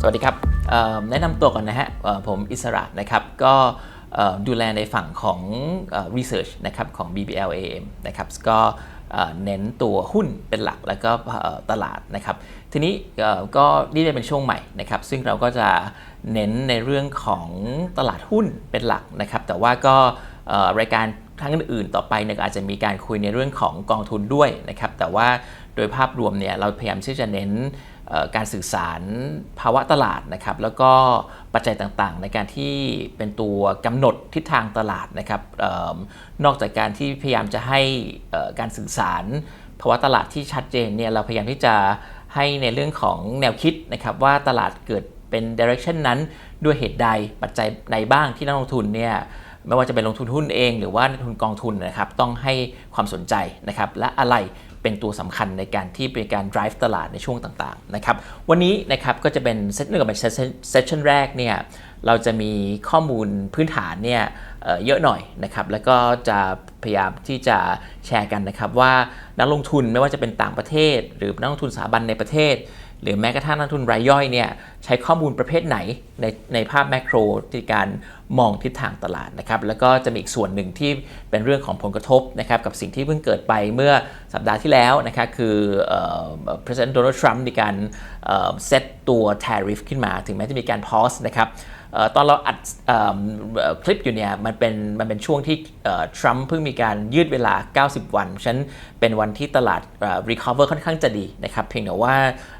สวัสดีครับแนะนำตัวก่อนนะฮะผมอิสระนะครับก็ดูแลในฝั่งของอ research นะครับของ BBLAM นะครับก็เน้นตัวหุ้นเป็นหลักแล้วก็ตลาดนะครับ ทีนี้ก็นี่จเป็นช่วงใหม่นะครับ ซึ่งเราก็จะเน้นในเรื่องของตลาดหุ้นเป็นหลักนะครับ แต่ว่าก็รายการครั้งอื่นๆต่อไปเนี่ยอาจจะมีการคุยในเรื่องของกองทุนด้วยนะครับ แต่ว่าโดยภาพรวมเนี่ยเราพยายามที่จะเน้น การสื่อสารภาวะตลาดนะครับ แล้วก็ปัจจัยต่างๆ ในการที่เป็นตัวกำหนดทิศทางตลาดนะครับออนอกจากการที่พยายามจะให้การสื่อสารภาวะตลาดที่ชัดเจนเนี่ยเราพยายามที่จะให้ในเรื่องของแนวคิดนะครับว่าตลาดเกิดเป็น direction นั้นด้วยเหตุใดปัจจัยใดบ้างที่นักลงทุนเนี่ยไม่ว่าจะเป็นลงทุนหุ้นเอง หรือว่าลงทุนกองทุนนะครับต้องให้ความสนใจนะครับและอะไร เป็นตัวสำคัญในการที่เป็นการ drive ตลาดในช่วงต่างๆนะครับวันนี้นะครับก็จะเป็นเซตหนึ่งกับเซสชั่นแรกเนี่ยเราจะมีข้อมูลพื้นฐานเนี่ยเเยอะหน่อยนะครับแล้วก็จะพยายามที่จะแชร์กันนะครับว่านักลงทุนไม่ว่าจะเป็นต่างประเทศ หรือนักลงทุนสถาบันในประเทศ หรือแม้กระทั่งนักทุนรายย่อยเนี่ยใช้ข้อมูลประเภทไหนในในภาพแมกโรในการ มองทิศทางตลาดนะครับแล้วก็จะมีอีกส่วนหนึ่งที่เป็นเรื่องของผลกระทบนะครับกับสิ่งที่เพิ่งเกิดไปเมื่อสัปดาห์ที่แล้วนะครับคือ President Donald Trump ในการเซตตัว tariff ขึ้นมา ถึงแม้จะมีการพอสนะครับ ตอนเราอัดออคลิปอยู่เนี่ยมันเป็นมันเป็นช่วงที่ทรัมป์เพิ่งมีการยืดเวลา 90 วัน ฉะนั้นเป็นวันที่ตลาดเอ่อ recover ค่อนข้างจะดีนะครับ เพียงแต่ว่า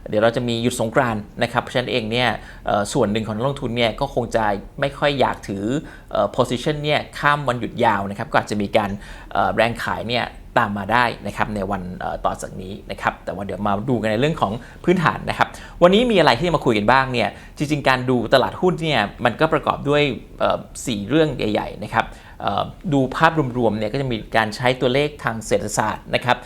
เดี๋ยวเราจะมีหยุดสงกรานนะครับ ฉะนั้นเองเนี่ยส่วนหนึ่งของนักลงทุนเนี่ยก็คงจะไม่ค่อยอยากถือออ position เนี่ยข้ามวันหยุดยาวนะครับ ก็อาจจะมีการแรงขายเนี่ย ตามมาได้นะครับในวันต่อจากนี้นะครับแต่ว่าเดี๋ยวมาดูกันในเรื่องของพื้นฐานนะครับ วันนี้มีอะไรที่มาคุยกันบ้างเนี่ยจริง ๆ การดูตลาดหุ้นเนี่ยมันก็ประกอบด้วยเอ่อสี่เรื่องใหญ่ ๆ นะครับดูภาพรวมๆเนี่ยก็จะมีการใช้ตัวเลขทางเศรษฐศาสตร์นะครับ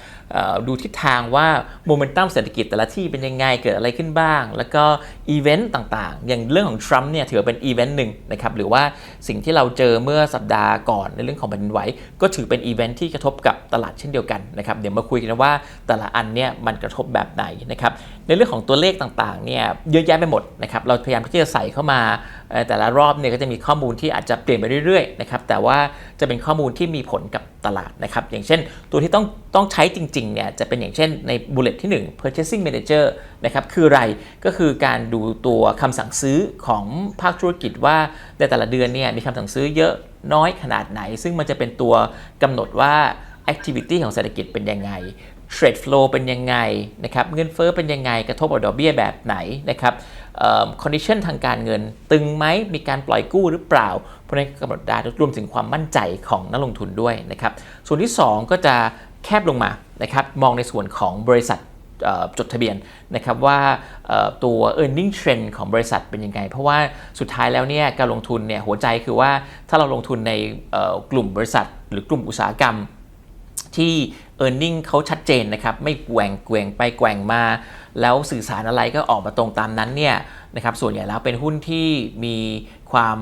ดูทิศทางว่าโมเมนตัมเศรษฐกิจแต่ละที่เป็นยังไงเกิดอะไรขึ้นบ้าง แล้วก็อีเวนต์ต่างๆ อย่างเรื่องของทรัมป์เนี่ยถือว่าเป็นอีเวนต์หนึ่งนะครับหรือว่าสิ่งที่เราเจอเมื่อสัปดาห์ก่อนในเรื่องของแผ่นดินไหวก็ถือเป็นอีเวนต์ที่กระทบกับตลาดเช่นเดียวกันนะครับเดี๋ยวมาคุยกันว่าแต่ละอันเนี่ยมันกระทบแบบไหนนะครับในเรื่องของตัวเลขต่างๆเนี่ยเยอะแยะไปหมดนะครับเราพยายามที่จะใส่เข้ามาแต่ละรอบเนี่ยก็จะมีข้อมูลที่อาจจะเปลี่ยนไปเรื่อยๆนะครับแต่ว่าจะเป็นข้อมูลที่มีผลกับ ตลาดนะครับ อย่างเช่นตัวที่ต้องต้องใช้จริงๆเนี่ยจะเป็นอย่างเช่นในบุลเลตที่ 1 purchasing manager นะครับคืออะไรก็คือการดูตัวคำสั่งซื้อของภาคธุรกิจว่าในแต่ละเดือนเนี่ยมีคำสั่งซื้อเยอะน้อยขนาดไหน ซึ่งมันจะเป็นตัวกำหนดว่า activity ของเศรษฐกิจเป็นยังไง trade flow เป็นยังไงนะครับเงินเฟ้อเป็นยังไงกระทบกับดอกเบี้ยแบบไหนนะครับ คอนดิชันทางการเงิน ตึงไหมมีการปล่อยกู้หรือเปล่าเพวกนี้กำหนดได้รวมถึงความมั่นใจของนักลงทุนด้วยนะครับส่วนที่ 2 ก็จะแคบลงมานะครับมองในส่วนของบริษัทจดทะเบียนนะครับว่าตัว e a r n i n g trend ของบริษัทเป็นยังไง เพราะว่าสุดท้ายแล้วเนี่ยการลงทุนเนี่ยหัวใจคือว่าถ้าเราลงทุนในกลุ่มบริษัท หรือกลุ่มอุตสาหกรรมที่ e a r n i n g เขาชัดเจนนะครับไม่แกว่งแกว่งไปแกว่งมา แล้วสื่อสารอะไรก็ออกมาตรงตามนั้นเนี่ยนะครับส่วนใหญ่แล้วเป็นหุ้นที่มีความ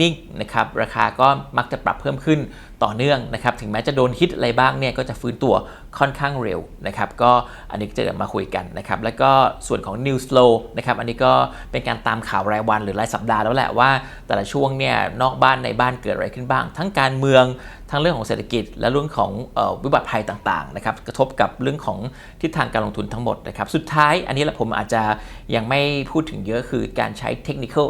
นิ่งนะครับราคาก็มักจะปรับเพิ่มขึ้นต่อเนื่องนะครับถึงแม้จะโดนฮิตอะไรบ้างเนี่ยก็จะฟื้นตัวค่อนข้างเร็วนะครับก็อันนี้จะมาคุยกันนะครับแล้วก็ส่วนของ news flow นะครับอันนี้ก็เป็นการตามข่าวรายวันหรือรายสัปดาห์แล้วแหละว่า แต่ละช่วงเนี่ยนอกบ้านในบ้านเกิดอะไรขึ้นบ้าง ทั้งการเมืองทั้งเรื่องของเศรษฐกิจ และเรื่องของออวิบัติภัยต่างๆนะครับกระทบกับเรื่องของทิศทางการลงทุนทั้งหมดนะครับ สุดท้ายอันนี้แหละผมอาจจะยังไม่พูดถึงเยอะคือการใช้ technical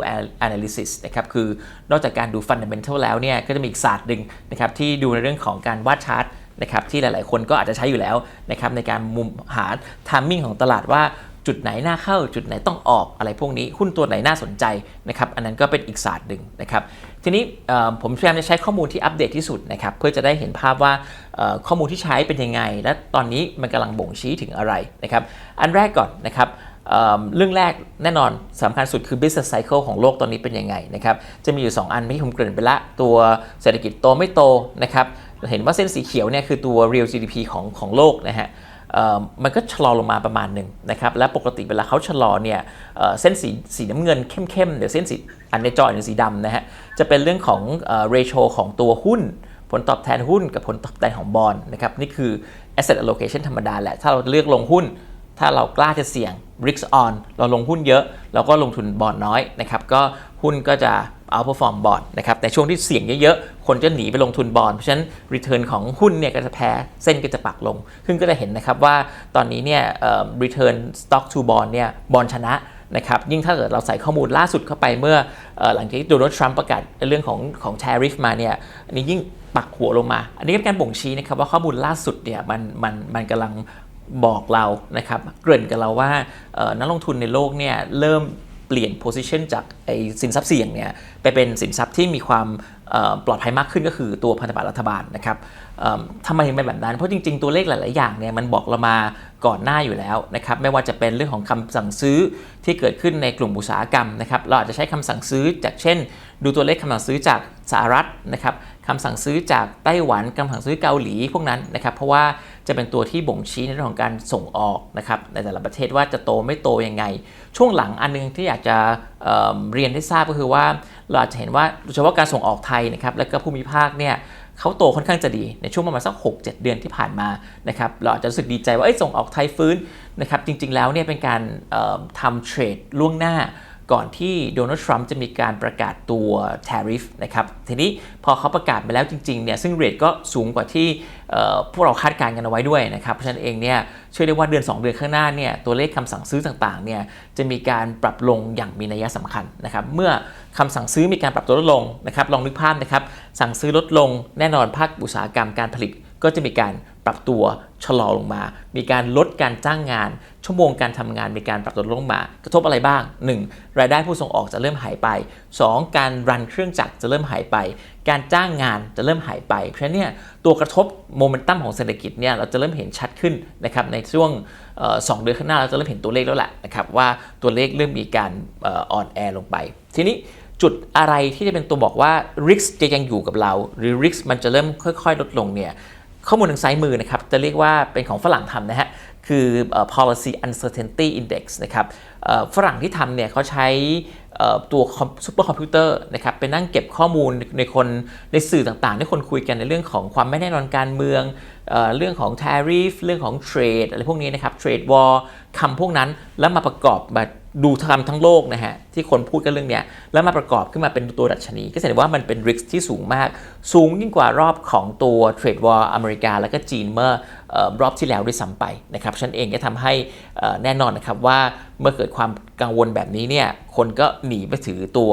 analysis นะครับ คือนอกจากการดู fundamental แล้วเนี่ย ก็จะมีอีกศาสตร์หนึ่งนะครับที่ดูในเรื่องของการวาดชาร์ตนะครับที่หลายๆ คนก็อาจจะใช้อยู่แล้วนะครับในการมุมหา timing ของตลาดว่าจุดไหนน่าเข้าจุดไหนต้องออกอะไรพวกนี้ หุ้นตัวไหนน่าสนใจนะครับ อันนั้นก็เป็นอีกศาสตร์หนึ่งนะครับ ทีนี้ผมพยายามจะใช้ข้อมูลที่อัปเดตที่สุดนะครับเพื่อจะได้เห็นภาพว่าข้อมูลที่ใช้เป็นยังไง และตอนนี้มันกำลังบ่งชี้ถึงอะไรนะครับอันแรกก่อนนะครับเเรื่องแรกแน่นอนสำคัญสุดคือ business cycle ของโลกตอนนี้เป็นยังไงนะครับจะมีอยู่ 2 อันที่ผมเกริ่นไปละ ตัวเศรษฐกิจโตไม่โตนะครับเห็นว่าเส้นสีเขียวเนี่ยคือตัว real GDP ของของโลกนะฮะ มันก็ชะลอลงมาประมาณหนึ่งนะครับและปกติเวลาเขาชะลอเนี่ยเเส้นสีสีน้ำเงินเข้มๆเดี๋ยวเส้นสีอันในจอเป็นสีดำนะฮะจะเป็นเรื่องของเอ่อ ratio ของตัวหุ้น ผลตอบแทนหุ้นกับผลตอบแทนของบอลนะครับนี่คือ asset allocation ธรรมดาแหละ ถ้าเราเลือกลงหุ้น ถ้าเรากล้าจะเสี่ยง risk on เราลงหุ้นเยอะ เราก็ลงทุนบอลน้อยนะครับก็หุ้นก็จะ outperform บอลนะครับแต่ช่วงที่เสี่ยงเยอะๆ คนจะหนีไปลงทุนบอลเพราะฉะนั้น return ของหุ้นเนี่ยก็จะแพ้เส้นก็จะปักลง ซึ่งก็จะเห็นนะครับว่าตอนนี้เนี่ยเอ่อ return stock to bond เนี่ยบอลชนะนะครับยิ่งถ้าเกิดเราใส่ข้อมูลล่าสุดเข้าไปเมื่ออหลังจากที่โดนัลด์ทรัมป์ประกาศเรื่องของของ tariff มาเนี่ยอันนี้ยิ่งปักหัวลงมา อันนี้ก็เป็นการบ่งชี้นะครับว่าข้อมูลล่าสุดเนี่ยมันมันมันกำลังบอกเรานะครับเกริ่นกับเราว่านักลงทุนในโลกเนี่ยเริ่ม เปลี่ยน position จากไอ้สินทรัพย์เสี่ยงเนี่ยไปเป็นสินทรัพย์ที่มีความปลอดภัยมากขึ้นก็คือตัวพันธบัตรรัฐบาลนะครับทำไมถึงเป็นแบบนั้น เพราะจริง ๆ ตัวเลขหลาย ๆ อย่างเนี่ยมันบอกเรามาก่อนหน้าอยู่แล้วนะครับ ไม่ว่าจะเป็นเรื่องของคำสั่งซื้อที่เกิดขึ้นในกลุ่มอุตสาหกรรมนะครับ เราอาจจะใช้คำสั่งซื้อจากเช่น ดูตัวเลขคำสั่งซื้อจากสหรัฐนะครับ คำสั่งซื้อจากไต้หวันคำสั่งซื้อเกาหลีพวกนั้นนะครับ เพราะว่าจะเป็นตัวที่บ่งชี้ในเรื่องของการส่งออกนะครับในแต่ละประเทศว่าจะโตไม่โตยังไง ช่วงหลังอันนึงที่อยากจะเเรียนให้ทราบก็คือว่าเราอาจจะเห็นว่าโดยเฉพาะการส่งออกไทยนะครับและก็ภูมิภาคเนี่ยเขาโตค่อนข้างจะดีในช่วงประมาณสัก 6-7 เดือนที่ผ่านมานะครับเราอาจจะรู้สึกดีใจว่าเอ้ส่งออกไทยฟื้นนะครับจริงๆแล้วเนี่ยเป็นการทำเทรดล่วงหน้า ก่อนที่โดนัลด์ทรัมป์จะมีการประกาศตัว tariff นะครับ ทีนี้พอเขาประกาศไปแล้วจริงๆเนี่ยซึ่งเรทก็สูงกว่าที่พวกเราคาดการณ์กันเอาไว้ด้วยนะครับ เพราะฉะนั้นเองเนี่ยเชื่อได้ว่าเดือน 2 เดือนข้างหน้าเนี่ยตัวเลขคำสั่งซื้อต่างๆเนี่ยจะมีการปรับลงอย่างมีนัยสำคัญนะครับ เมื่อคำสั่งซื้อมีการปรับตัวลดลงนะครับ ลองนึกภาพนะครับ สั่งซื้อลดลงแน่นอนภาคอุตสาหกรรมการผลิต ก็จะมีการปรับตัวชะลอลงมา มีการลดการจ้างงาน ชั่วโมงการทำงานมีการปรับตัวลงมา กระทบอะไรบ้าง 1. รายได้ผู้ส่งออกจะเริ่มหายไป 2. การรันเครื่องจักรจะเริ่มหายไป การจ้างงานจะเริ่มหายไป เพราะเนี่ยตัวกระทบโมเมนตัมของเศรษฐกิจเนี่ยเราจะเริ่มเห็นชัดขึ้นนะครับในช่วงสองเดือนข้างหน้าเราจะเริ่มเห็นตัวเลขแล้วแหละนะครับว่าตัวเลขเริ่มมีการอ่อนแอลงไป ทีนี้จุดอะไรที่จะเป็นตัวบอกว่า risk จะยังอยู่กับเรา หรือ risk มันจะเริ่มค่อย ๆ ลดลงเนี่ย ข้อมูลทางซ้ายมือนะครับจะเรียกว่าเป็นของฝรั่งทำนะฮะคือ policy uncertainty index นะครับฝรั่งที่ทำเนี่ยเขาใช้ตัวซูเปอร์คอมพิวเตอร์นะครับไปนั่งเก็บข้อมูลในคนในสื่อต่างๆ ที่คนคุยกันในเรื่องของความไม่แน่นอนการเมืองเออเรื่องของ tariff เรื่องของ trade อะไรพวกนี้นะครับ trade war คำพวกนั้นแล้วมาประกอบมา ดูทำทั้งโลกนะฮะที่คนพูดกันเรื่องเนี้ยแล้วมาประกอบขึ้นมาเป็นตัวดัชนี ก็แสดงว่ามันเป็น risk ที่สูงมาก สูงยิ่งกว่ารอบของตัว trade war อเมริกา แล้วก็จีนเมื่ออรอบที่แล้วด้วยซ้ำไปนะครับฉันเองก็ทำให้แน่นอนนะครับว่าเมื่อเกิดความกังวลแบบนี้เนี่ยคนก็หนีไปถือตัว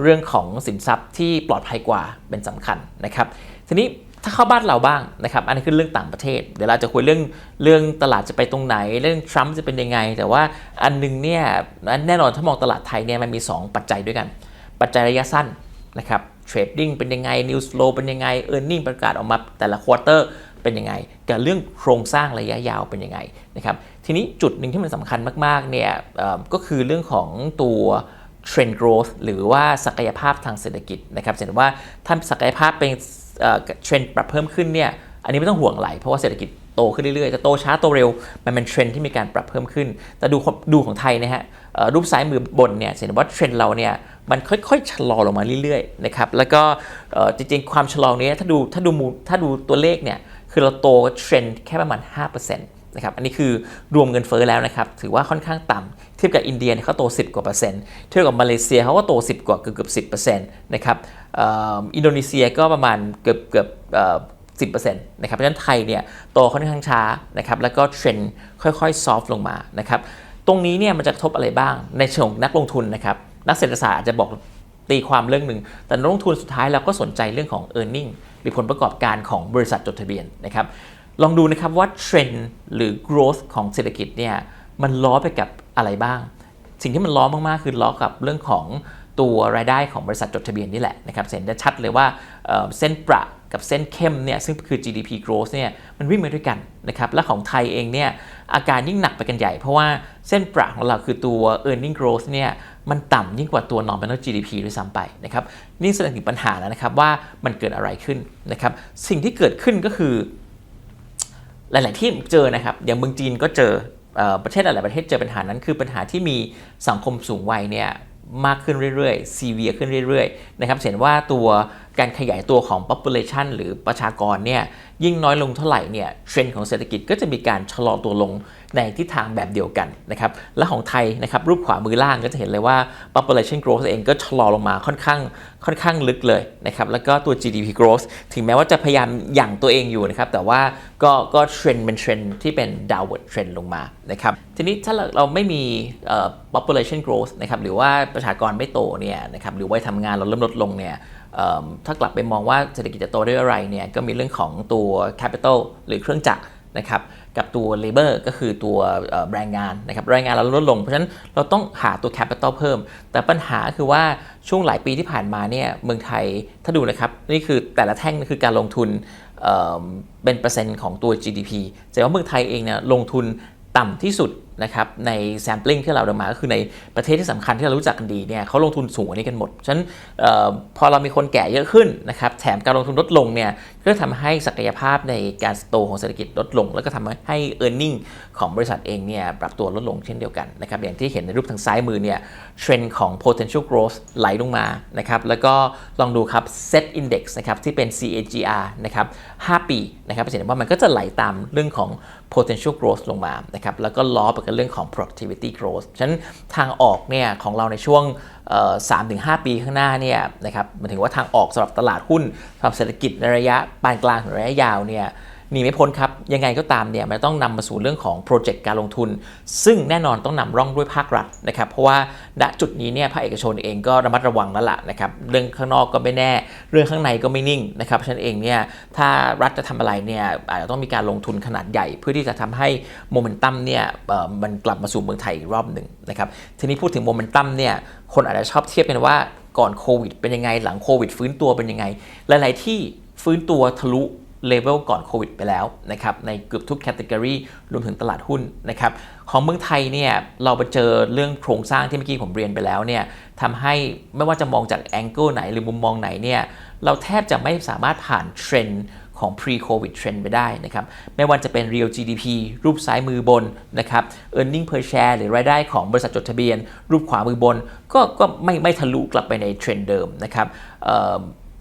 เรื่องของสินทรัพย์ที่ปลอดภัยกว่าเป็นสำคัญนะครับทีนี้ ถ้าเข้าบ้านเราบ้างนะครับ อันนี้คือเรื่องต่างประเทศ เดี๋ยวเราจะคุยเรื่องเรื่องตลาดจะไปตรงไหน เรื่องทรัมป์จะเป็นยังไง แต่ว่าอันนึงเนี่ยแน่นอนถ้ามองตลาดไทยเนี่ยมันมี 2 ปัจจัยด้วยกัน ปัจจัยระยะสั้นนะครับเทรดดิ้งเป็นยังไงนิวส์โลเป็นยังไงเออร์เน็งประกาศออกมาแต่ละควอเตอร์เป็นยังไง กับเรื่องโครงสร้างระยะยาวเป็นยังไงนะครับทีนี้จุดหนึ่งที่มันสำคัญมากๆเนี่ยก็คือเรื่องของตัว Trend Growth หรือว่าศักยภาพทางเศรษฐกิจนะครับเห็นว่าถ้าศักยภาพเป็น เทรนด์ปรับเพิ่มขึ้นเนี่ยอันนี้ไม่ต้องห่วงไหลเพราะว่าเศรษฐกิจโตขึ้นเรื่อยๆ จะโตช้าโตเร็ว มันเป็นเทรนด์ที่มีการปรับเพิ่มขึ้น แต่ดูดูของไทยนะฮะรูปซ้ายมือบนเนี่ยเห็นว่าเทรนด์เราเนี่ยมันค่อยๆชะลอลงมาเรื่อยๆนะครับแล้วก็จริงๆ ความชะลอนี้ถ้าดูถ้าดูมูถ้าดูตัวเลขเนี่ยคือเราโตเทรนด์แค่ประมาณ 5%น นะครับอันนี้คือรวมเงินเฟ้อแล้วนะครับถือว่าค่อนข้างต่ำเทียบกับอินเดียเนี่ยเขาโต 10 กว่าเปอร์เซ็นต์เทียบกับมาเลเซียเขาก็โต 10 กว่าเกือบเกือบ10เปอร์เซ็นต์นะครับอ,อินโดนีเซียก็ประมาณเกือบเกือบเอ่อ10%นะครับเพราะฉะนั้นไทยเนี่ยโตค่อนข้างช้านะครับแล้วก็เทรนด์ค่อยๆซอฟต์ลงมานะครับตรงนี้เนี่ยมันจะกระทบอะไรบ้างในเชิงนักลงทุนนะครับนักเศรษฐศาสตร์อาจจะบอกตีความเรื่องหนึ่ง แต่นักลงทุนสุดท้ายเราก็สนใจเรื่องของ e a r n i n g หรือผลประกอบการของบริษัทจดทะเบียนนะครับ ลองดูนะครับว่าเทรนด์หรือ growth ของเศรษฐกิจเนี่ยมันล้อไปกับอะไรบ้าง สิ่งที่มันล้อมากๆคือล้อกับเรื่องของตัวรายได้ของบริษัทจดทะเบียนนี่แหละนะครับเห็นได้ชัดเลยว่าเส้นประกับเส้นเข้มเนี่ยซึ่งคือ GDP growth เนี่ยมันวิ่งมาด้วยกันนะครับและของไทยเองเนี่ยอาการยิ่งหนักไปกันใหญ่ เพราะว่าเส้นประของเราคือตัว earning growth เนี่ยมันต่ำยิ่งกว่าตัว nominal GDP ด้วยซ้ำไปนะครับนี่แสดงถึงปัญหาแล้วนะครับว่ามันเกิดอะไรขึ้นนะครับสิ่งที่เกิดขึ้นก็คือ หลาย ๆ ที่เจอนะครับ อย่างเมืองจีนก็เจอประเทศหลาย ๆ ประเทศเจอปัญหานั้น คือปัญหาที่มีสังคมสูงวัยเนี่ยมากขึ้นเรื่อยๆซีเวียขึ้นเรื่อย ๆ นะครับ เห็นว่าตัวการขยายตัวของ population หรือประชากรเนี่ยยิ่งน้อยลงเท่าไหร่เนี่ยเทรนด์ของเศรษฐกิจก็จะมีการชะลอตัวลง ในทิศทางแบบเดียวกันนะครับและของไทยนะครับรูปขวามือล่างก็จะเห็นเลยว่า population growth เองก็ชะลอลงมาค่อนข้างค่อนข้างลึกเลยนะครับแล้วก็ตัว GDP growth ถึงแม้ว่าจะพยายามหยั่งตัวเองอยู่นะครับแต่ว่าก็ก็เทรนด์เป็นเทรนด์ที่เป็น downward trend ลงมานะครับทีนี้ถ้าเราไม่มี population growth นะครับหรือว่าประชากรไม่โตเนี่ยนะครับหรือวัยทำงานเราเริ่มลดลงเนี่ยถ้ากลับไปมองว่าเศรษฐกิจจะโตด้วยอะไรเนี่ยก็มีเรื่องของตัว capital หรือเครื่องจักรนะครับ กับตัว labor ก็คือตัวแรงงานนะครับแรงงานเราลดลง เพราะฉะนั้นเราต้องหาตัว capital เพิ่ม แต่ปัญหาคือว่าช่วงหลายปีที่ผ่านมาเนี่ยเมืองไทยถ้าดูนะครับ นี่คือแต่ละแท่งนี่คือการลงทุนเเป็นเปอร์เซ็นต์ของตัว GDP แต่ว่าเมืองไทยเองเนี่ยลงทุนต่ำที่สุด นะครับใน sampling ที่เราเดินมาก็คือในประเทศที่สำคัญที่เรารู้จักกันดีเนี่ยเขาลงทุนสูงกว่านี้กันหมด ฉะนั้นออพอเรามีคนแก่เยอะขึ้นนะครับแถมการลงทุนลดลงเนี่ยก็ทำให้ศักยภาพในการโตของเศรษฐกิจลดลง แล้วก็ทำให้ e a r n i n g ของบริษัทเองเนี่ยปรับตัวลดลงเช่นเดียวกันนะครับอย่างที่เห็นในรูปทางซ้ายมือเนี่ยเทรนด์ของ potential growth ไหลลงมานะครับแล้วก็ลองดูครับ set index นะครับที่เป็น CAGR นะครับ5ปีนะครับจะเห็นว่ามันก็จะไหลตามเรื่องของ potential growth ลงมานะครับแล้วก็ล้อไปกับเรื่องของ productivity growth ฉะนั้นทางออกเนี่ยของเราในช่วงสามถึงหปีข้างหน้าเนี่ยนะครับมันถึงว่าทางออกสำหรับตลาดหุ้นสำหรับเศรษฐกิจในระยะปานกลางถึงระยะยาวเนี่ย หนีไม่พ้นครับ ยังไงก็ตามเนี่ยมันต้องนำมาสู่เรื่องของโปรเจกต์การลงทุน ซึ่งแน่นอนต้องนำร่องด้วยภาครัฐนะครับ เพราะว่าณจุดนี้เนี่ยภาคเอกชนเองก็ระมัดระวังแล้วล่ะนะครับ เรื่องข้างนอกก็ไม่แน่ เรื่องข้างในก็ไม่นิ่งนะครับฉะนั้นเองเนี่ยถ้ารัฐจะทำอะไรเนี่ยอาจจะต้องมีการลงทุนขนาดใหญ่ เพื่อที่จะทำให้โมเมนตัมเนี่ยมันกลับมาสู่เมืองไทยอีกรอบหนึ่งนะครับ ทีนี้พูดถึงโมเมนตัมเนี่ยคนอาจจะชอบเทียบกันว่าก่อนโควิดเป็นยังไงหลังโควิด ฟื้นตัวเป็นยังไง หลาย ๆ ที่ฟื้นตัวทะลุ เลเวลก่อนโควิดไปแล้วนะครับในเกือบทุกแคตตากรีรวมถึงตลาดหุ้นนะครับของเมืองไทยเนี่ยเราไปเจอเรื่องโครงสร้างที่เมื่อกี้ผมเรียนไปแล้วเนี่ยทำให้ไม่ว่าจะมองจากแองเกิลไหนหรือมุมมองไหนเนี่ยเราแทบจะไม่สามารถผ่านเทรนด์ของ pre-covid trend ไปได้นะครับ ไม่ว่าจะเป็น real GDP รูปซ้ายมือบนนะครับ earning per share หรือรายได้ของบริษัทจดทะเบียน รูปขวามือบน ก็ก็ไม่ไม่ทะลุกลับไปในเทรนด์เดิมนะครับ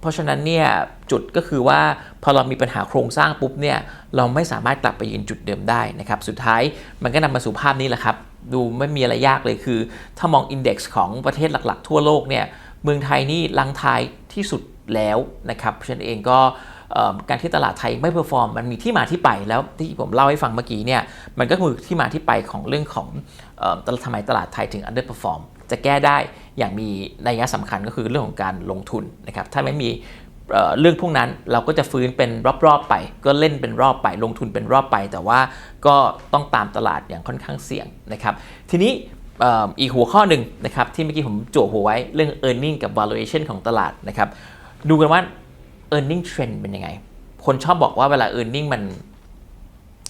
เพราะฉะนั้นเนี่ยจุดก็คือว่าพอเรามีปัญหาโครงสร้างปุ๊บเนี่ยเราไม่สามารถกลับไปยืนจุดเดิมได้นะครับ สุดท้ายมันก็นำมาสู่ภาพนี้แหละครับ ดูไม่มีอะไรยากเลยคือ ถ้ามองอินเด็กซ์ของประเทศหลักๆ ทั่วโลกเนี่ยเมืองไทยนี่ลังทายที่สุดแล้วนะครับเพราะฉะนั้นเองก็การที่ตลาดไทยไม่เพอร์ฟอร์มมันมีที่มาที่ไปแล้วที่ผมเล่าให้ฟังเมื่อกี้เนี่ยมันก็คือที่มาที่ไปของเรื่องของทำไมตลาดไทยถึง underperform จะแก้ได้อย่างมีนัยสำคัญก็คือเรื่องของการลงทุนนะครับถ้าไม่มีเรื่องพวกนั้นเราก็จะฟื้นเป็นรอบๆไป ก็เล่นเป็นรอบไป ลงทุนเป็นรอบไป แต่ว่าก็ต้องตามตลาดอย่างค่อนข้างเสี่ยงนะครับทีนี้อีกหัวข้อหนึ่งนะครับที่เมื่อกี้ผมจั่วหัวไว้เรื่อง e a r n i n g กับ valuation ของตลาดนะครับดูกันว่า e a r n i n g trend เป็นยังไง คนชอบบอกว่าเวลา e a r n i n g มัน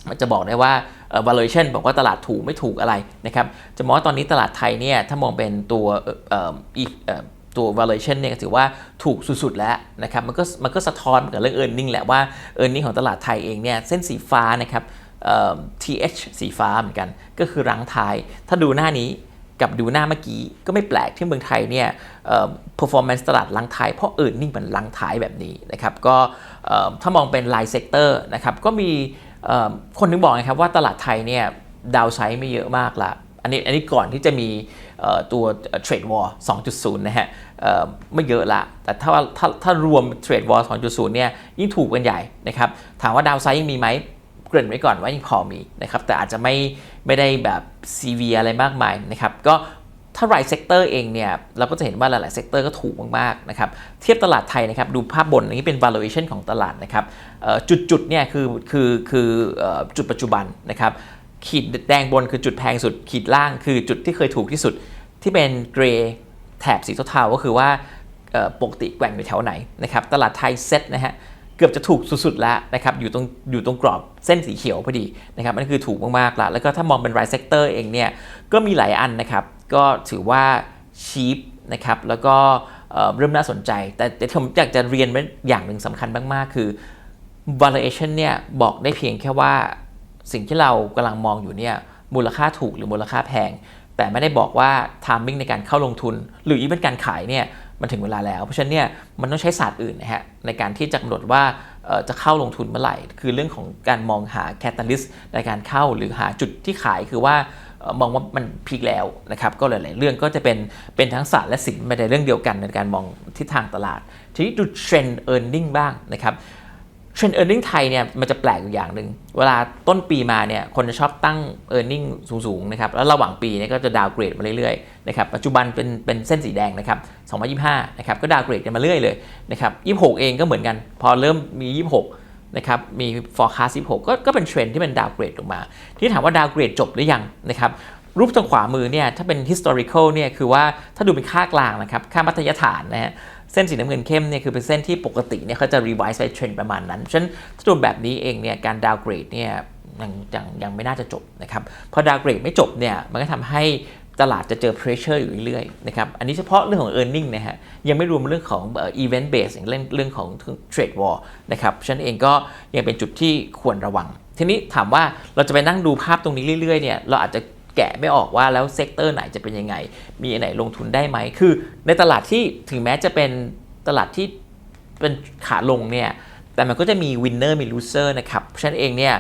มันจะบอกได้ว่า valuation บอกว่าตลาดถูกไม่ถูกอะไรนะครับ จะมองว่าตอนนี้ตลาดไทยเนี่ยถ้ามองเป็นตัวตัว valuation เนี่ยถือว่าถูกสุด ๆ แล้วนะครับ มันก็มันก็สะท้อนกับเรื่อง e a r n i n g แหละว่า e a r n i n g ของตลาดไทยเองเนี่ยเส้นสีฟ้านะครับ TH สีฟ้าเหมือนกัน ก็คือรังทายถ้าดูหน้านี้กับดูหน้าเมื่อกี้ก็ไม่แปลกที่เมืองไทยเนี่ย performance ตลาดลังทายเพราะเอิร์นนิ่งมันลังทายแบบนี้นะครับ ก็ถ้ามองเป็นรายเซกเตอร์นะครับก็มี คนนึงบอกนะครับว่าตลาดไทยเนี่ยดาวไซด์ไม่เยอะมากละอันนี้อันนี้ก่อนที่จะมีตัวเทรดวอร์2.0 นะฮะไม่เยอะละ แต่ถ้าถ้าถ้ารวมเทรดวอร์2.0 เนี่ยยิ่งถูกกันใหญ่นะครับ ถามว่าดาวไซด์ยังมีไหมเกริ่นไว้ก่อนว่ายังพอมีนะครับ แต่อาจจะไม่ไม่ได้แบบซีเวียอะไรมากมายนะครับ ก็ ถ้ารายเซกเตอร์เองเนี่ยเราก็จะเห็นว่าหลายๆเซกเตอร์ก็ถูกมากๆนะครับเทียบตลาดไทยนะครับดูภาพบนนนี้เป็น valuation ของตลาดนะครับจุดๆเนี่ยคือคือคือจุดปัจจุบันนะครับขีดแดงบนคือจุดแพงสุด ขีดล่างคือจุดที่เคยถูกที่สุด ที่เป็นเกรย์แถบสีเทาๆก็คือว่าปกติแกว่งอยู่แถวไหนนะครับตลาดไทยเซ็ตนะฮะเกือบจะถูกสุดๆแล้วนะครับอยู่ตรงอยู่ตรงกรอบเส้นสีเขียวพอดีนะครับนั่นคือถูกมากๆละแล้วก็ถ้ามองเป็นรายเซกเตอร์เองเนี่ยก็มีหลายอันนะครับ ก็ถือว่าชีพนะครับแล้วก็เริ่มน่าสนใจ แต่แต่ผมอยากจะเรียนไว้อย่างหนึ่งสำคัญมากๆ คือ valuation เนี่ยบอกได้เพียงแค่ว่าสิ่งที่เรากำลังมองอยู่เนี่ยมูลค่าถูกหรือมูลค่าแพง แต่ไม่ได้บอกว่า timing ในการเข้าลงทุน หรืออีเป็นการขายเนี่ยมันถึงเวลาแล้ว เพราะฉะนั้นเนี่ยมันต้องใช้ศาสตร์อื่นนะฮะในการที่จะกำหนดว่าจะเข้าลงทุนเมื่อไหร่ คือเรื่องของการมองหาแคตตาลิสต์ในการเข้าหรือหาจุดที่ขายคือว่า มองว่ามันพีคแล้วนะครับก็หลาย ๆ เรื่องก็จะเป็นเป็นทั้งศาสตร์และศิลป์ไม่ได้เรื่องเดียวกันในการมองทิศทางตลาด ทีนี้ดูเทรนด์ e a r n i n g บ้างนะครับเทรนด์ e a r n i n g ไทยเนี่ยมันจะแปลกอยู่อย่างหนึ่งเวลาต้นปีมาเนี่ยคนจะชอบตั้ง e a r n i n g สูง ๆ นะครับ แล้วระหว่างปีเนี่ยก็จะดาวเกรดมาเรื่อย ๆ นะครับ ปัจจุบันเป็นเป็นเส้นสีแดงนะครับ 2025 นะครับก็ดาวเกรดกันมาเรื่อยเลยนะครับ 26 เองก็เหมือนกัน พอเริ่มมี 26 นะครับมี forecast 16 ก็ก็เป็นเทรนที่เป็นดาวเกรดลงมา ที่ถามว่าดาวเกรดจบหรือยังนะครับรูปทางขวามือเนี่ยถ้าเป็น historical เนี่ยคือว่าถ้าดูเป็นค่ากลางนะครับค่ามัธยฐานนะฮะเส้นสีน้ำเงินเข้มเนี่ยคือเป็นเส้นที่ปกติเนี่ยเขาจะ revise ไปเทรนประมาณนั้นฉะนั้นถ้าดูแบบนี้เองเนี่ยการดาวเกรดเนี่ยยังยังยังไม่น่าจะจบนะครับพอดาวเกรดไม่จบเนี่ยมันก็ทำให้ ตลาดจะเจอ pressure อยู่เรื่อยๆนะครับ อันนี้เฉพาะเรื่องของ e a r n i n g นะฮะ ยังไม่รวมเรื่องของอ่อ event base อย่างเรื่องเรื่องของ trade war นะครับฉันเองก็ยังเป็นจุดที่ควรระวัง ทีนี้ถามว่าเราจะไปนั่งดูภาพตรงนี้เรื่อยๆเนี่ย เราอาจจะแกะไม่ออกว่าแล้วเซกเตอร์ไหนจะเป็นยังไง มีอันไหนลงทุนได้ไหม คือในตลาดที่ถึงแม้จะเป็นตลาดที่เป็นขาลงเนี่ย แต่มันก็จะมีวินเนอร์มีลูเซอร์นะครับฉะนั้นเองเนี่ย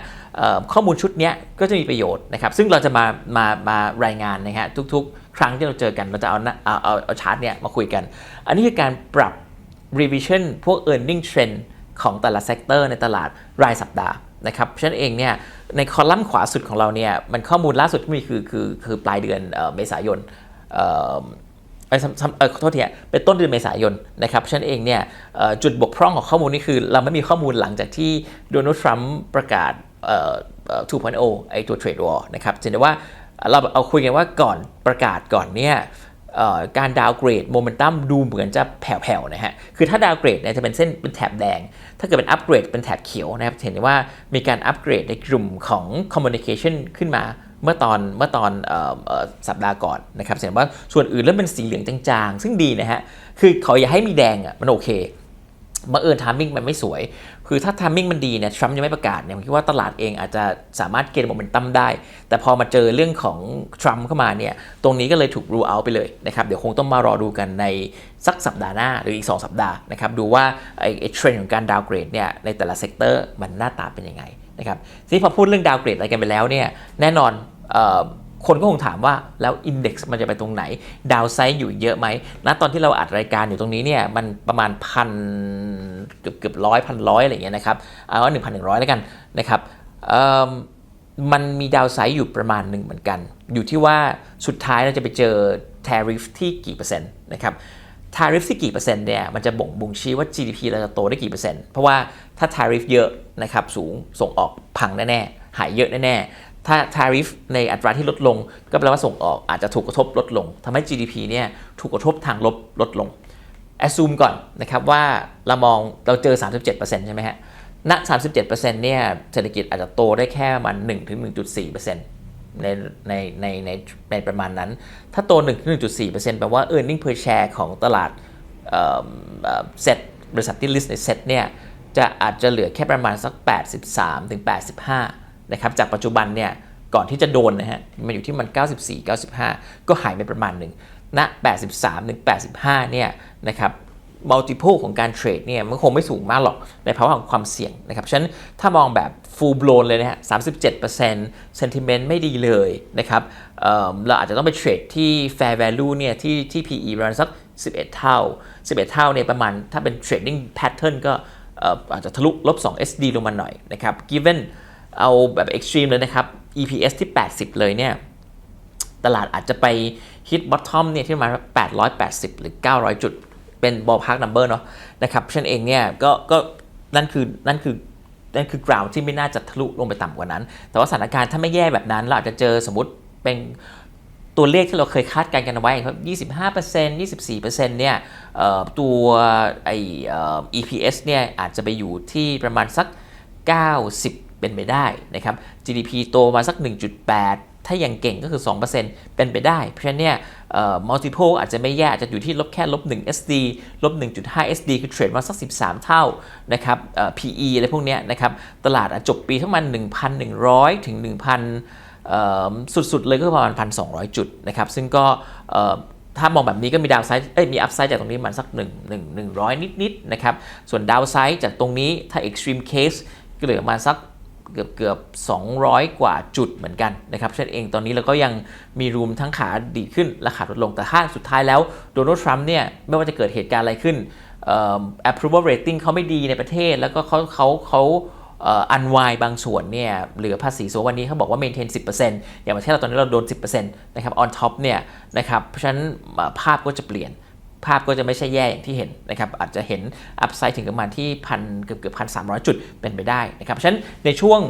ข้อมูลชุดนี้ก็จะมีประโยชน์นะครับ ซึ่งเราจะมามามารายงานนะฮะทุกๆ ครั้งที่เราเจอกันเราจะเอาหน้าเอาเอาเอาชาร์ตเนี่ยมาคุยกัน อันนี้คือการปรับ revision พวก earning trend ของแต่ละเซกเตอร์ในตลาดรายสัปดาห์นะครับเพราะฉะนั้นเองเนี่ยในคอลัมน์ขวาสุดของเราเนี่ยมันข้อมูลล่าสุดที่มีคือคือคือปลายเดือนเมษายนเอ่อเอ้ยซ้ำซ้ำเออขอโทษทีฮะเป็นต้นเดือนเมษายนนะครับเพราะฉะนั้นเองเนี่ยจุดบกพร่องของข้อมูลนี่คือ เราไม่มีข้อมูลหลังจากที่โดนัลด์ทรัมป์ประกาศ 2.0 ไอตัวเทรดวอร์นะครับจะเห็นได้ว่าเราเอาคุยกันว่าก่อนประกาศก่อนเนี่ยการดาวเกรดโมเมนตัมดูเหมือนจะแผ่วๆนะฮะ คือถ้าดาวเกรดเนี่ยจะเป็นเส้นเป็นแถบแดง ถ้าเกิดเป็นอัปเกรดเป็นแถบเขียวนะครับเห็นได้ว่ามีการอัปเกรดในกลุ่มของ communication ขึ้นมาเมื่อตอนเมื่อตอนออสัปดาห์ก่อนนะครับเห็นว่าส่วนอื่นเริ่มเป็นสีเหลืองจางๆ ซึ่งดีนะฮะ คือเขาอย่าให้มีแดงอะมันโอเคบังเอิญทามมิ่งมันไม่สวย คือถ้าทามมิ่งมันดีเนี่ยทรัมป์ยังไม่ประกาศเนี่ยผมคิดว่าตลาดเองอาจจะสามารถเกณฑ์โมเมนตัมได้ แต่พอมาเจอเรื่องของทรัมป์เข้ามาเนี่ยตรงนี้ก็เลยถูกรูเอาไปเลยนะครับเดี๋ยวคงต้องมารอดูกันในสักสัปดาห์หน้าหรืออีก 2 สัปดาห์นะครับดูว่าไอ้ไอ้เทรนด์ของการดาวเกรดเนี่ยในแต่ละเซกเตอร์มันหน้าตาเป็นยังไงนะครับทีนี้พอพูดเรื่องดาวเกรดอะไรกันไปแล้วเนี่ยแน่นอนเอ่อ คนก็คงถามว่าแล้วอินเด็กซ์มันจะไปตรงไหน ดาวไซด์อยู่เยอะไหมณตอนที่เราอัดรายการอยู่ตรงนี้เนี่ยมันประมาณพันเกือบเกือบร้อยพันร้อยอะไรเงี้ยนะครับเอาว่าหนึ่งพันหนึ่งร้อยแล้วกันนะครับมมันมีดาวไซด์อยู่ประมาณหนึ่งเหมือนกัน อยู่ที่ว่าสุดท้ายเราจะไปเจอ tariff ที่กี่เปอร์เซ็นต์นะครับ tariff ที่กี่เปอร์เซ็นต์เนี่ยมันจะบ่งบ่งชี้ว่า GDP เราจะโตได้กี่เปอร์เซ็นต์ เพราะว่าถ้า tariff เยอะนะครับสูงส่งออกพังแน่ๆ หายเยอะแน่ๆ ถ้า tariff ในอัตราที่ลดลง ก็แปลว่าส่งออกอาจจะถูกกระทบลดลงทำให้ GDP เนี่ยถูกกระทบทางลบลดลง assume ก่อนนะครับว่าเรามองเราเจอ 37%ใช่ไหมฮะณ37%เนี่ยเศรษฐกิจอาจจะโตได้แค่มัน1ถึง1.4%ในในในในในประมาณนั้น ถ้าโต 1-1.4%แปลว่า e a r n i n g per share ของตลาดเซ็ตบริษัทที่ list ในเซ็ตเนี่ยจะอาจจะเหลือแค่ประมาณสัก 83ถึง85 นะครับจากปัจจุบันเนี่ยก่อนที่จะโดนนะฮะมันอยู่ที่มัน 94 95 ก็หายไปประมาณหนึ่งณ83ถึง85เนี่ยนะครับ multiple ของการเทรดเนี่ยมันคงไม่สูงมากหรอกในภาวะของความเสี่ยงนะครับ ฉะนั้นถ้ามองแบบ full blown เลยนะฮะ37% sentiment ไม่ดีเลยนะครับเเราอาจจะต้องไปเทรดที่ fair value เนี่ยที่ที่ PE ประมาณสัก 11 เท่า 11 เท่าเนี่ยประมาณถ้าเป็น trading pattern ก็เอ่ออาจจะทะลุลบ2 SD ลงมาหน่อยนะครับ given เอาแบบ extreme เลยนะครับ EPS ที่ 80 เลยเนี่ย ตลาดอาจจะไปฮิตบอททอมเนี่ยที่ประมาณ880 หรือ 900 จุด เป็นบอลพาร์คนัมเบอร์เนาะนะครับฉันเองเนี่ยก็ก็นั่นคือนั่นคือนั่นคือกราวที่ไม่น่าจะทะลุลงไปต่ำกว่านั้น แต่ว่าสถานการณ์ถ้าไม่แย่แบบนั้นเราอาจจะเจอสมมติเป็นตัวเลขที่เราเคยคาดการณ์กันไว้ครับ 25% 24%เนี่ยเอ่อตัวไอเอ่อ EPS เนี่ยอาจจะไปอยู่ที่ประมาณสัก 90 เป็นไปได้นะครับ GDP โตมาสัก 1.8 ถ้ายังเก่งก็คือ 2%เป็นไปได้ เพราะฉะนั้นเนี่ยเอ่อ multiple อาจจะไม่แย่อาจจะอยู่ที่ลบแค่ลบ1 SD ลบ1.5 SD คือเทรดมาสัก 13 เท่านะครับเอ่อ PE อะไรพวกเนี้ยนะครับ ตลาดอาจจบปีทั้งมัน 1,100 ถึง 1,000เอ่อสุดๆ เลยก็ประมาณ 1,200 จุดนะครับ ซึ่งก็ถ้ามองแบบนี้ก็มีดาวไซด์เอ้ยมีอัพไซด์จากตรงนี้มันสัก1 1 100 นิดๆนะครับ ส่วนดาวไซด์จากตรงนี้ถ้า extreme case ก็เหลือมาสัก เกือบเกือบ 200 กว่าจุดเหมือนกันนะครับฉะนั้นเองตอนนี้เราก็ยังมีรูมทั้งขาดีขึ้นและขาลดลงแต่ถ้าสุดท้ายแล้วโดนัลด์ทรัมป์เนี่ยไม่ว่าจะเกิดเหตุการณ์อะไรขึ้นเอ่อ approval rating เขาไม่ดีในประเทศ แล้วก็เขาเขาเขาอันวายบางส่วนเนี่ยเหลือภาษีส่วนวันนี้เขาบอกว่า maintain 10%อย่างประเทศเราตอนนี้เราโดน 10%นะครับ on top เนี่ยนะครับเพราะฉะนั้นภาพก็จะเปลี่ยน ภาพก็จะไม่ใช่แย่อย่างที่เห็นนะครับอาจจะเห็นอัพไซด์ถึงประมาณที่พันเกือบเกือบพันสามจุดเป็นไปได้นะครับฉะนั้นในช่วง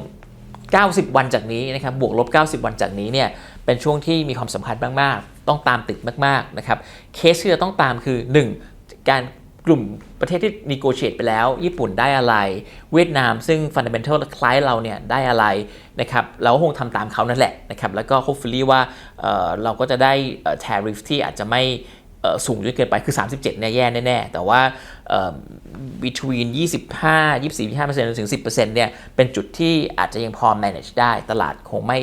90 วันจากนี้นะครับบวกลบ 90 วันจากนี้เนี่ยเป็นช่วงที่มีความสำคัญมากๆ ต้องตามติดมากๆนะครับเคสที่เราต้องตามคือ 1. การกลุ่มประเทศที่ negotiate ไปแล้ว ญี่ปุ่นได้อะไร เวียดนามซึ่ง fundamental คล้ายเราเนี่ยได้อะไรนะครับเราคงทำตามเขานั่นแหละนะครับแล้วก็ hopefully ว่าเอ่อเราก็จะได้เอ่อ tariff ที่อาจจะไม่ สูงจนเกินไปคือ 37เนี่ยแย่แน่ๆแต่ว่า between 25 24 25จนถึง 10%เนี่ยเป็นจุดที่อาจจะยังพอ manage ได้ตลาดคงไม่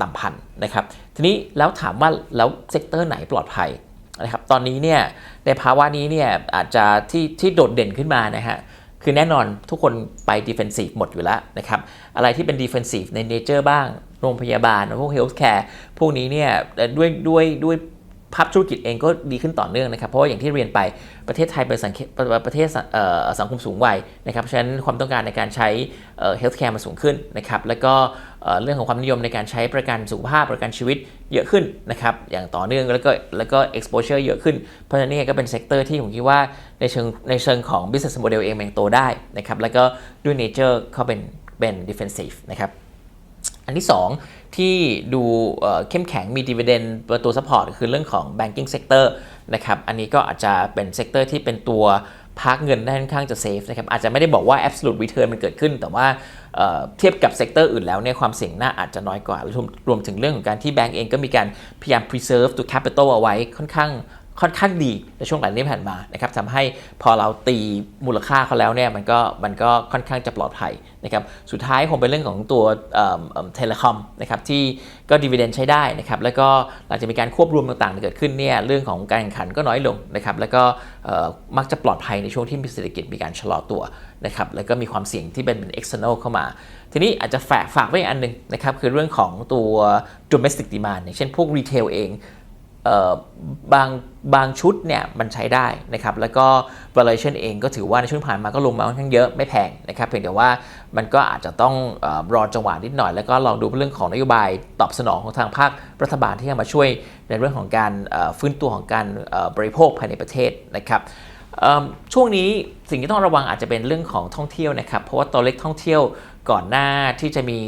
ต่ำพันนะครับ ทีนี้แล้วถามว่าแล้วเซกเตอร์ไหนปลอดภัยนะครับตอนนี้เนี่ยในภาวะนี้เนี่ยอาจจะที่ที่โดดเด่นขึ้นมานะฮะคือแน่นอนทุกคนไป defensive หมดอยู่แล้วนะครับอะไรที่เป็น defensive ใน nature บ้างโรงพยาบาล พวก healthcare พวกนี้เนี่ยด้วยด้วยด้วย ภาพธุรกิจเองก็ดีขึ้นต่อเนื่องนะครับ เพราะว่าอย่างที่เรียนไปประเทศไทยเป็นสังคประประเทศสังเสังคมสูงวัยนะครับฉะนั้นความต้องการในการใช้เอ่อ healthcare มันสูงขึ้นนะครับแล้วก็เรื่องของความนิยมในการใช้ประกันสุขภาพประกันชีวิตเยอะขึ้นนะครับอย่างต่อเนื่องแล้วก็แล้วก็ exposure เยอะขึ้น เพราะฉะนั้นนี่ก็เป็นเซกเตอร์ที่ผมคิดว่าในเชิงในเชิงของ business model เองมันโตได้นะครับแล้วก็ด้วย nature เขาเป็นเป็น defensive นะครับ อันที่ 2 ที่ดูเข้มแข็งมี dividend เป็นตัว support คือเรื่องของ banking sector นะครับอันนี้ก็อาจจะเป็นเซกเตอร์ที่เป็นตัวพักเงินได้ค่อนข้างจะ safe นะครับอาจจะไม่ได้บอกว่า absolute return มันเกิดขึ้น แต่ว่าเเทียบกับเซกเตอร์อื่นแล้วเนี่ยความเสี่ยงน่าอาจจะน้อยกว่ารวมรวมถึงเรื่องของการที่แบงก์เองก็มีการพยายาม preserve ตัว capital เอาไว้ค่อนข้าง ค่อนข้างดีในช่วงหลังนี้ผ่านมานะครับทำให้พอเราตีมูลค่าเขาแล้วเนี่ยมันก็มันก็ค่อนข้างจะปลอดภัยนะครับสุดท้ายคงเป็นเรื่องของตัวเทเลคอมนะครับที่ก็ดีเวเดนใช้ได้นะครับแล้วก็หลังจากมีการควบรวมต่างๆเกิดขึ้นเนี่ยเรื่องของการแข่งขันก็น้อยลงนะครับแล้วก็เอ่อมักจะปลอดภัยในช่วงที่มีเศรษฐกิจมีการชะลอตัวนะครับแล้วก็มีความเสี่ยงที่เป็นเป็น external เข้ามา ทีนี้อาจจะฝากฝากไว้อีกอันหนึ่งนะครับคือเรื่องของตัว domestic demand อย่างเช่นพวกรีเทลเอง บางบางชุดเนี่ยมันใช้ได้นะครับแล้วก็ valuation เองก็ถือว่าในช่วงผ่านมาก็ลงมาค่อนข้างเยอะไม่แพงนะครับเพียงแต่ว่ามันก็อาจจะต้องอรอจังหวะนิดหน่อย แล้วก็ลองดูเรื่องของนโยบายตอบสนองของทางภาครัฐบาลที่จะมาช่วยในเรื่องของการฟื้นตัวของการบริโภคภายในประเทศนะครับช่วงนี้สิ่งที่ต้องระวังอาจจะเป็นเรื่องของท่องเที่ยวนะครับเพราะว่าตัวเลขท่องเที่ยวก่อนหน้าที่จะมี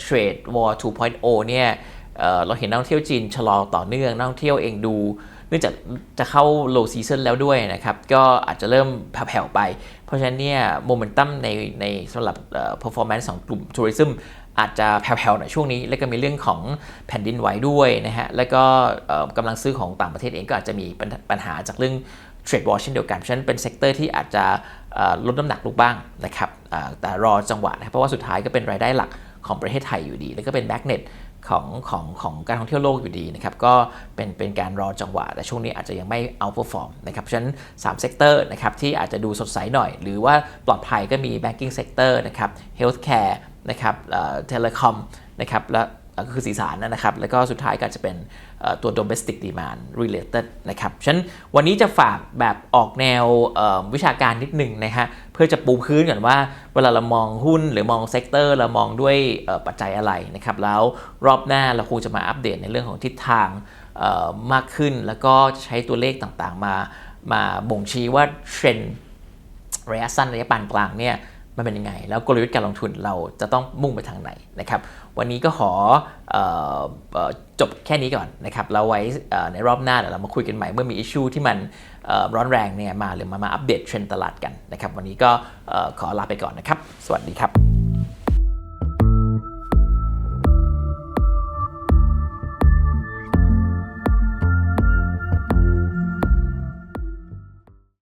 เทรดวอร์ 2.0 เนี่ย เเราเห็นนักท่องเที่ยวจีนชะลอต่อเนื่องนักท่องเที่ยวเองดูเนื่องจากจะเข้า low season แล้วด้วยนะครับ ก็อาจจะเริ่มแผ่วๆไป เพราะฉะนั้นเนี่ยโมเมนตัมในในสำหรับเอ่อ performance ของกลุ่มทัวริซึมอาจจะแผ่วๆหน่อยช่วงนี้ แล้วก็มีเรื่องของแผ่นดินไหวด้วยนะฮะ แล้วก็กำลังซื้อของต่างประเทศเองก็อาจจะมีปัญปัญหาจากเรื่องเทรดวอลเช่นเดียวกัน เพราะฉะนั้นเป็นเซกเตอร์ที่อาจจะลดน้ำหนักลงบ้างนะครับแต่รอจังหวะนะเพราะว่าสุดท้ายก็เป็นรายได้หลักของประเทศไทยอยู่ดี แล้วก็เป็นแบ็กเน็ต ของของของการท่องเที่ยวโลกอยู่ดีนะครับก็เป็นเป็นการรอจังหวะ แต่ช่วงนี้อาจจะยังไม่เอาเ e อร์ฟอร์มนะครับฉะนั้น3เซกเตอร์นะครับที่อาจจะดูสดใสหน่อย หรือว่าปลอดภัยก็มี banking sector นะครับ healthcare นะครับเอ่อ telecom นะครับและเอ่อก็คือสีสารนะครับ แล้วก็สุดท้ายก็จะเป็นเอ่อตัว domestic demand related นะครับ ฉะนั้นวันนี้จะฝากแบบออกแนววิชาการนิดหนึ่งนะฮะ พื่อจะปูพื้นก่อนว่า เวลาเรามองหุ้นหรือมองเซกเตอร์เรามองด้วยปัจจัยอะไรนะครับแล้วรอบหน้าเราคงจะมาอัปเดตในเรื่องของทิศทางมากขึ้น แล้วก็ใช้ตัวเลขต่างๆ มามาบ่งชี้ว่าเทรนด์ระยะสั้นระยะปานกลางเนี่ยมันเป็นยังไง แล้วกลยุทธ์การลงทุนเราจะต้องมุ่งไปทางไหนนะครับวันนี้ก็ขออออจบแค่นี้ก่อนนะครับแล้วไว้ในรอบหน้าเดี๋ยวเรามาคุยกันใหม่เมื่อมีอิชชูที่มัน ร้อนแรงเนี่ยมาหรือมามาอัปเดตเทรนด์ตลาดกันนะครับ วันนี้ก็ขอลาไปก่อนนะครับ สวัสดีครับ